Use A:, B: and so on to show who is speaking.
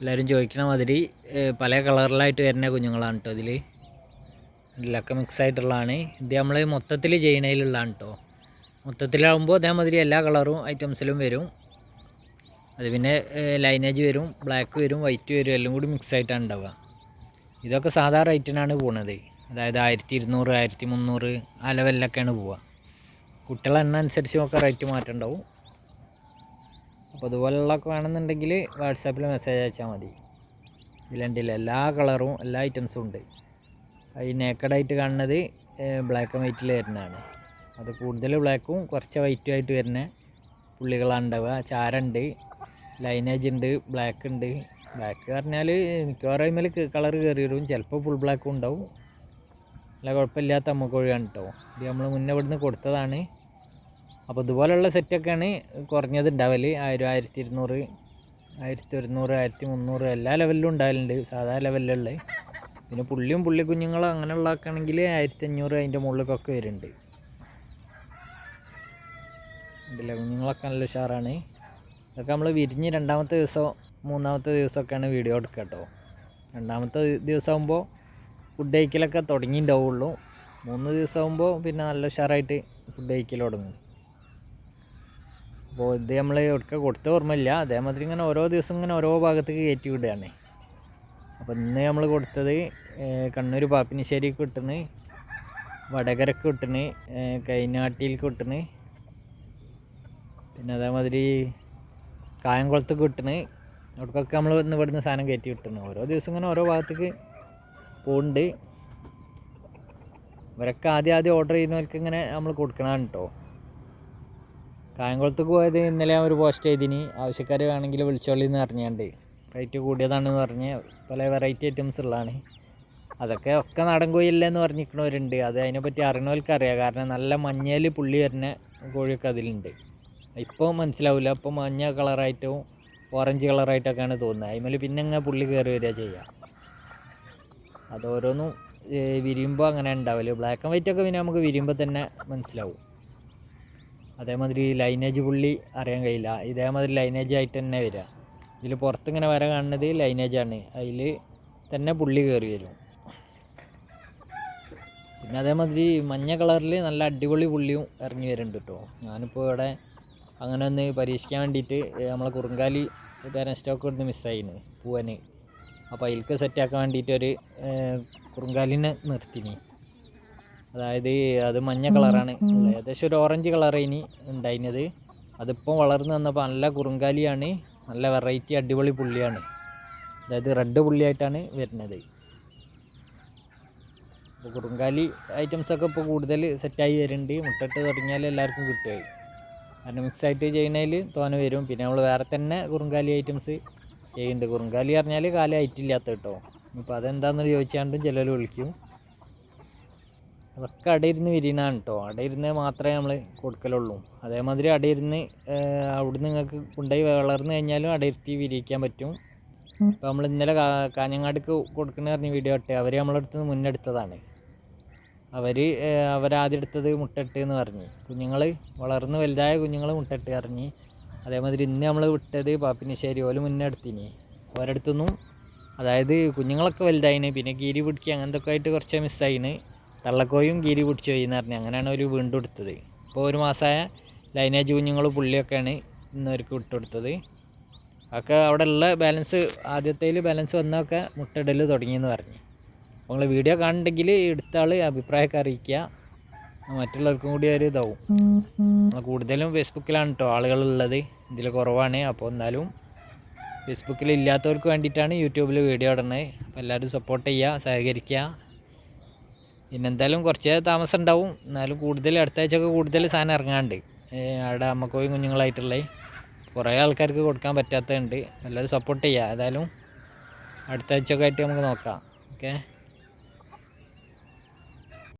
A: എല്ലാവരും ചോദിക്കണ മാതിരി പല കളറിലായിട്ട് വരുന്ന കുഞ്ഞുങ്ങളാണ് കേട്ടോ ഇതിൽ ഇതിലൊക്കെ മിക്സ് ആയിട്ടുള്ളതാണ്. ഇത് നമ്മൾ മൊത്തത്തിൽ ചെയ്യണതിലുള്ളതാണ് കേട്ടോ മൊത്തത്തിലാവുമ്പോൾ അതേമാതിരി എല്ലാ കളറും ഐറ്റംസിലും വരും. അത് പിന്നെ ലൈനേജ് വരും ബ്ലാക്ക് വരും വൈറ്റ് വരും എല്ലാം കൂടി മിക്സ് ആയിട്ടാണ് ഉണ്ടാവുക ഇതൊക്കെ സാധാ റേറ്റിനാണ് പോകുന്നത് അതായത് ആയിരത്തി ഇരുന്നൂറ് ആയിരത്തി മുന്നൂറ് ആ ലെവലിലൊക്കെയാണ് പോവുക. കുട്ടികളെ എണ്ണ നമുക്ക് റേറ്റ് മാറ്റം ഉണ്ടാവും. അപ്പോൾ ഇതുപോലുള്ളതൊക്കെ വേണമെന്നുണ്ടെങ്കിൽ വാട്സാപ്പിൽ മെസ്സേജ് അയച്ചാൽ മതി. ഇതിലുണ്ടല്ല എല്ലാ കളറും എല്ലാ ഐറ്റംസും ഉണ്ട്. ഈ നേക്കഡായിട്ട് കാണുന്നത് ബ്ലാക്ക് ആൻഡ് വൈറ്റിൽ വരുന്നതാണ്. അത് കൂടുതൽ ബ്ലാക്കും കുറച്ച് വൈറ്റും ആയിട്ട് വരുന്ന പുള്ളികളാണ് ഉണ്ടാവുക ചാരുണ്ട് ലൈനേജ് ഉണ്ട് ബ്ലാക്ക് ഉണ്ട്. ബ്ലാക്ക് പറഞ്ഞാൽ മിക്കവാറും അതിന്മേൽ കളർ കയറി വരും ചിലപ്പോൾ ഫുൾ ബ്ലാക്കും ഉണ്ടാവും. നല്ല കുഴപ്പമില്ലാത്ത അമ്മക്കോഴിയാണ് കേട്ടോ ഇത് നമ്മൾ മുന്നേ ഇവിടുന്ന് കൊടുത്തതാണ്. അപ്പോൾ ഇതുപോലെയുള്ള സെറ്റൊക്കെയാണ് കുറഞ്ഞത് ഉണ്ടാവൽ ആയിരം ആയിരത്തി ഇരുന്നൂറ് ആയിരത്തി ഒരുന്നൂറ് ആയിരത്തി മുന്നൂറ് എല്ലാ ലെവലിലും ഉണ്ടാവലുണ്ട് സാധാ ലെവലിലുള്ള പിന്നെ പുള്ളിയും പുള്ളി കുഞ്ഞുങ്ങളും അങ്ങനെയുള്ളതൊക്കെ ആണെങ്കിൽ ആയിരത്തി അഞ്ഞൂറ് അതിന്റെ മുകളിലേക്കൊക്കെ വരുന്നുണ്ട്. ഇതിലെ കുഞ്ഞുങ്ങളൊക്കെ നല്ല ഉഷാറാണ്. ഇതൊക്കെ നമ്മൾ വിരിഞ്ഞ് രണ്ടാമത്തെ ദിവസം മൂന്നാമത്തെ ദിവസമൊക്കെയാണ് വീഡിയോ എടുക്കുക കേട്ടോ. രണ്ടാമത്തെ ദിവസമാകുമ്പോൾ ഫുഡ് കഴിക്കലൊക്കെ തുടങ്ങിയിട്ടുണ്ടാവുള്ളൂ. മൂന്ന് ദിവസമാകുമ്പോൾ പിന്നെ നല്ല ഉഷാറായിട്ട് ഫുഡ് കഴിക്കൽ തുടങ്ങും. അപ്പോൾ ഇത് നമ്മൾ ഒടുക്ക കൊടുത്ത ഓർമ്മയില്ല. അതേമാതിരി ഇങ്ങനെ ഓരോ ദിവസം ഇങ്ങനെ ഓരോ ഭാഗത്തേക്ക് കയറ്റി വിടുകയാണ്. അപ്പോൾ ഇന്ന് നമ്മൾ കൊടുത്തത് കണ്ണൂർ പാപ്പിനിശ്ശേരിക്ക് കിട്ടണ് വടകരക്ക് കിട്ടണ് കൈനാട്ടിയിലേക്ക് കിട്ടണ് പിന്നെ അതേമാതിരി കായംകുളത്തേക്ക് കിട്ടണ് അവിടേക്കൊക്കെ നമ്മൾ ഇന്ന് ഇവിടുന്ന് സാധനം കയറ്റി വിട്ടണ്. ഓരോ ദിവസം ഇങ്ങനെ ഓരോ ഭാഗത്തേക്ക് പോകുന്നുണ്ട് ഇവരൊക്കെ ആദ്യം ആദ്യം ഓർഡർ ചെയ്യുന്നവർക്ക് ഇങ്ങനെ നമ്മൾ കൊടുക്കണം കേട്ടോ കായംകുളത്തേക്ക് പോയത് ഇന്നലെ ഒരു പോസ്റ്റ് ചെയ്തിന് ആവശ്യക്കാർ വേണമെങ്കിൽ വിളിച്ചോളി എന്ന് പറഞ്ഞാണ്ട്. റേറ്റ് കൂടിയതാണെന്ന് പറഞ്ഞ് പല വെറൈറ്റി ഐറ്റംസ് ഉള്ളതാണ്. അതൊക്കെ ഒക്കെ നാടൻ കോഴിയല്ലേ എന്ന് പറഞ്ഞിരിക്കണവരുണ്ട് അത് അതിനെപ്പറ്റി അറിയണവർക്ക് അറിയാം. കാരണം നല്ല മഞ്ഞയിൽ പുള്ളി വരുന്ന കോഴിയൊക്കെ അതിലുണ്ട്. ഇപ്പോൾ മനസ്സിലാവില്ല ഇപ്പോൾ മഞ്ഞ കളറായിട്ടും ഓറഞ്ച് കളറായിട്ടൊക്കെയാണ് തോന്നുന്നത്. അതിമേൽ പിന്നെ അങ്ങനെ പുള്ളി കയറി വരിക ചെയ്യുക അതോരോന്നും വിരിയുമ്പോൾ അങ്ങനെ ഉണ്ടാവില്ല ബ്ലാക്ക് ആൻഡ് വൈറ്റ് ഒക്കെ പിന്നെ നമുക്ക് വിരിയുമ്പോൾ തന്നെ മനസ്സിലാവും. അതേമാതിരി ലൈനേജ് പുള്ളി അറിയാൻ കഴിയില്ല. ഇതേമാതിരി ലൈനേജ് ആയിട്ട് തന്നെ വരിക. ഇതിൽ പുറത്തിങ്ങനെ വര കാണുന്നത് ലൈനേജാണ് അതിൽ തന്നെ പുള്ളി കയറി വരും. പിന്നെ അതേമാതിരി മഞ്ഞ കളറിൽ നല്ല അടിപൊളി പുള്ളിയും ഇറങ്ങി വരുന്നുണ്ട് കേട്ടോ ഞാനിപ്പോൾ ഇവിടെ അങ്ങനെ ഒന്ന് പരീക്ഷിക്കാൻ വേണ്ടിയിട്ട് നമ്മളെ കുറുങ്കാലി തരാൻ സ്റ്റോക്ക് ഇവിടുന്ന് മിസ്സായിന് പൂവന്. അപ്പോൾ അതിൽക്ക് സെറ്റാക്കാൻ വേണ്ടിയിട്ട് ഒരു കുറുങ്കാലിനെ നിർത്തിനി. അതായത് അത് മഞ്ഞ കളറാണ്. ഏകദേശം ഒരു ഓറഞ്ച് കളർ ഇനി ഉണ്ടായിരുന്നത്. അതിപ്പോൾ വളർന്നു വന്നപ്പോൾ നല്ല കുറുങ്കാലിയാണ്. നല്ല വെറൈറ്റി അടിപൊളി പുള്ളിയാണ്. അതായത് റെഡ് പുള്ളിയായിട്ടാണ് വരുന്നത്. അപ്പോൾ കുറുങ്കാലി ഐറ്റംസൊക്കെ ഇപ്പോൾ കൂടുതൽ സെറ്റായി വരുന്നുണ്ട്. മുട്ടിട്ട് തുടങ്ങിയാൽ എല്ലാവർക്കും കിട്ടുമായി കാരണം മിക്സ് ആയിട്ട് ചെയ്യുന്നതിൽ തോനെ വരും. പിന്നെ നമ്മൾ വേറെ തന്നെ കുറുങ്കാലി ഐറ്റംസ് ചെയ്യുന്നുണ്ട്. കുറുങ്കാലി പറഞ്ഞാൽ കാലം ആയിട്ടില്ലാത്ത കേട്ടോ. ഇപ്പോൾ അതെന്താണെന്ന് ചോദിച്ചാണ്ടും ചിലർ വിളിക്കും. അതൊക്കെ അടയിരുന്ന് വിരിയണതാണ് കേട്ടോ അടയിരുന്ന് മാത്രമേ നമ്മൾ കൊടുക്കലുള്ളൂ. അതേമാതിരി അടയിരുന്ന് അവിടുന്ന് നിങ്ങൾക്ക് കൊണ്ടുപോയി വളർന്നു കഴിഞ്ഞാലും അടയിരുത്തി വിരിയിക്കാൻ പറ്റും. ഇപ്പോൾ നമ്മൾ ഇന്നലെ കാഞ്ഞങ്ങാടിക്ക് കൊടുക്കണ പറഞ്ഞ വീഡിയോ ഇട്ടെ അവർ നമ്മളടുത്ത് നിന്ന് മുന്നെടുത്തതാണ് അവർ അവരാദ്യം എടുത്തത് മുട്ടട്ട് എന്ന് പറഞ്ഞു. കുഞ്ഞുങ്ങൾ വളർന്ന് വലുതായ കുഞ്ഞുങ്ങൾ മുട്ടട്ട് അറിഞ്ഞ് അതേമാതിരി ഇന്ന് നമ്മൾ വിട്ടത് പാപ്പിനിശ്ശേരി. ഓൽ മുന്നേ എടുത്തിനി. ഓരടുത്തൊന്നും അതായത് കുഞ്ഞുങ്ങളൊക്കെ വലുതായിന് പിന്നെ ഗീരി പിടിക്കുക അങ്ങനത്തെ ഒക്കെ ആയിട്ട് കുറച്ച് മിസ്സായിന് തള്ളക്കോയും ഗീരി പിടിച്ചു പോയി എന്ന് പറഞ്ഞു. അങ്ങനെയാണ് ഒരു വീണ്ടും എടുത്തത്. ഇപ്പോൾ ഒരു മാസമായ ലൈനേജ് കുഞ്ഞുങ്ങൾ പുള്ളിയൊക്കെയാണ് ഇന്ന് അവർക്ക് വിട്ടുകൊടുത്തത് ഒക്കെ അവിടെ ഉള്ള ബാലൻസ് ആദ്യത്തേൽ ബാലൻസ് വന്നൊക്കെ മുട്ടയിടൽ തുടങ്ങിയെന്ന് പറഞ്ഞു. അപ്പോൾ നിങ്ങൾ വീഡിയോ കാണുന്നുണ്ടെങ്കിൽ എടുത്ത ആൾ അഭിപ്രായമൊക്കെ അറിയിക്കുക. മറ്റുള്ളവർക്കും കൂടി ഒരു ഇതാവും. കൂടുതലും ഫേസ്ബുക്കിലാണ് കേട്ടോ ആളുകളുള്ളത് ഇതിൽ കുറവാണ്. അപ്പോൾ എന്നാലും ഫേസ്ബുക്കിൽ ഇല്ലാത്തവർക്ക് വേണ്ടിയിട്ടാണ് യൂട്യൂബിൽ വീഡിയോ ഇടുന്നത്. അപ്പോൾ എല്ലാവരും സപ്പോർട്ട് ചെയ്യുക സഹകരിക്കുക. പിന്നെ എന്തായാലും കുറച്ച് താമസം ഉണ്ടാവും എന്നാലും കൂടുതൽ അടുത്ത ആഴ്ചയൊക്കെ കൂടുതൽ സാധനം ഇറങ്ങാണ്ട് അവിടെ അമ്മക്കോയും കുഞ്ഞുങ്ങളായിട്ടുള്ളത് കുറേ ആൾക്കാർക്ക് കൊടുക്കാൻ പറ്റാത്തതുണ്ട്. എല്ലാവരും സപ്പോർട്ട് ചെയ്യുക ഏതായാലും അടുത്ത ആഴ്ചയൊക്കെ ആയിട്ട് നമുക്ക് നോക്കാം. ഓക്കെ